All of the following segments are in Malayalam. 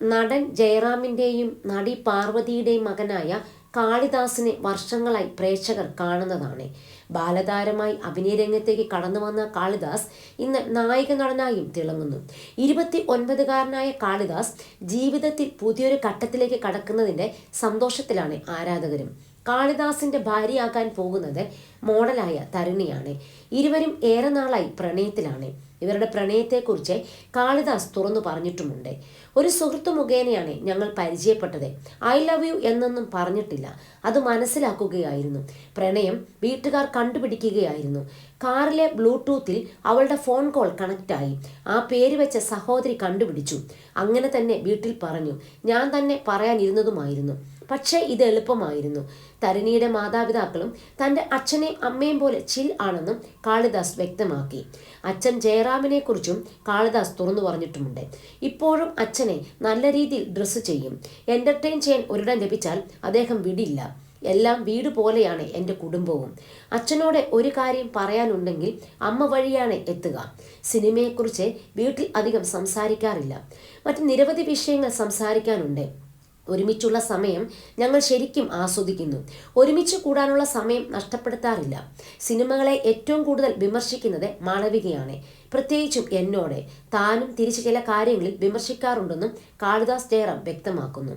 നടൻ ജയറാമിന്റെയും നടി പാർവതിയുടെയും മകനായ കാളിദാസിനെ വർഷങ്ങളായി പ്രേക്ഷകർ കാണുന്നതാണ്. ബാലതാരമായി അഭിനയ രംഗത്തേക്ക് കടന്നു വന്ന കാളിദാസ് ഇന്ന് നായിക നടനായും തിളങ്ങുന്നു. ഇരുപത്തി ഒൻപതുകാരനായ കാളിദാസ് ജീവിതത്തിൽ പുതിയൊരു ഘട്ടത്തിലേക്ക് കടക്കുന്നതിന്റെ സന്തോഷത്തിലാണ് ആരാധകരും. കാളിദാസിന്റെ ഭാര്യയാകാൻ പോകുന്നത് മോഡലായ തരുണിയാണ്. ഇരുവരും ഏറെ നാളായി പ്രണയത്തിലാണ്. ഇവരുടെ പ്രണയത്തെക്കുറിച്ച് കാളിദാസ് തുറന്നു പറഞ്ഞിട്ടുമുണ്ട്. ഒരു സുഹൃത്തു മുഖേനയാണ് ഞങ്ങൾ പരിചയപ്പെട്ടത്. ഐ ലവ് യു എന്നൊന്നും പറഞ്ഞിട്ടില്ല. അത് മനസ്സിലാക്കുകയായിരുന്നു. പ്രണയം വീട്ടുകാർ കണ്ടുപിടിക്കുകയായിരുന്നു. കാറിലെ ബ്ലൂടൂത്തിൽ അവളുടെ ഫോൺ കോൾ കണക്റ്റായി. ആ പേര് വെച്ച സഹോദരി കണ്ടുപിടിച്ചു. അങ്ങനെ തന്നെ വീട്ടിൽ പറഞ്ഞു. ഞാൻ തന്നെ പറയാനിരുന്നതുമായിരുന്നു. പക്ഷേ ഇത് എളുപ്പമായിരുന്നു. തരിണിയുടെ മാതാപിതാക്കളും തന്റെ അച്ഛനെയും അമ്മയും പോലെ ചിൽ ആണെന്നും കാളിദാസ് വ്യക്തമാക്കി. അച്ഛൻ ജയറാമിനെ കുറിച്ചും കാളിദാസ് തുറന്നു പറഞ്ഞിട്ടുമുണ്ട്. ഇപ്പോഴും അച്ഛനെ നല്ല രീതിയിൽ ഡ്രസ്സ് ചെയ്യും. എന്റർടൈൻ ചെയ്യാൻ ഒരിടം ലഭിച്ചാൽ അദ്ദേഹം വിടില്ല. എല്ലാം വീട് പോലെയാണ് എന്റെ കുടുംബവും. അച്ഛനോട് ഒരു കാര്യം പറയാനുണ്ടെങ്കിൽ അമ്മ വഴിയാണ് എത്തുക. സിനിമയെക്കുറിച്ച് വീട്ടിൽ അധികം സംസാരിക്കാറില്ല. മറ്റ് നിരവധി വിഷയങ്ങൾ സംസാരിക്കാനുണ്ട്. ഒരുമിച്ചുള്ള സമയം ഞങ്ങൾ ശരിക്കും ആസ്വദിക്കുന്നു. ഒരുമിച്ച് കൂടാനുള്ള സമയം നഷ്ടപ്പെടുത്താറില്ല. സിനിമകളെ ഏറ്റവും കൂടുതൽ വിമർശിക്കുന്നത് മാളവികയാണ്. പ്രത്യേകിച്ചും എന്നോട് താനും തിരിച്ചു ചില കാര്യങ്ങളിൽ വിമർശിക്കാറുണ്ടെന്നും കാളിദാസ് ജയറാം വ്യക്തമാക്കുന്നു.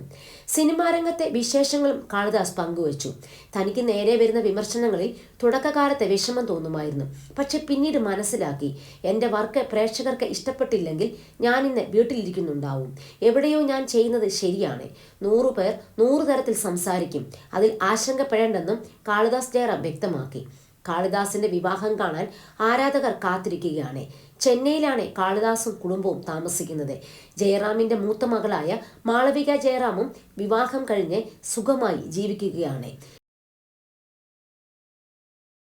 സിനിമാരംഗത്തെ വിശേഷങ്ങളും കാളിദാസ് പങ്കുവച്ചു. തനിക്ക് നേരെ വരുന്ന വിമർശനങ്ങളിൽ തുടക്കകാലത്തെ വിഷമം തോന്നുമായിരുന്നു. പക്ഷെ പിന്നീട് മനസ്സിലാക്കി എന്റെ വർക്ക് പ്രേക്ഷകർക്ക് ഇഷ്ടപ്പെട്ടില്ലെങ്കിൽ ഞാൻ ഇന്ന് വീട്ടിലിരിക്കുന്നുണ്ടാവും. എവിടെയോ ഞാൻ ചെയ്യുന്നത് ശരിയാണ്. നൂറു പേർ നൂറു തരത്തിൽ സംസാരിക്കും. അതിൽ ആശങ്കപ്പെടേണ്ടെന്നും കാളിദാസ് ജയറാം വ്യക്തമാക്കി. കാളിദാസിന്റെ വിവാഹം കാണാൻ ആരാധകർ കാത്തിരിക്കുകയാണ്. ചെന്നൈയിലാണ് കാളിദാസും കുടുംബവും താമസിക്കുന്നത്. ജയറാമിന്റെ മൂത്ത മകളായ മാളവിക ജയറാമും വിവാഹം കഴിഞ്ഞ് സുഖമായി ജീവിക്കുകയാണ്.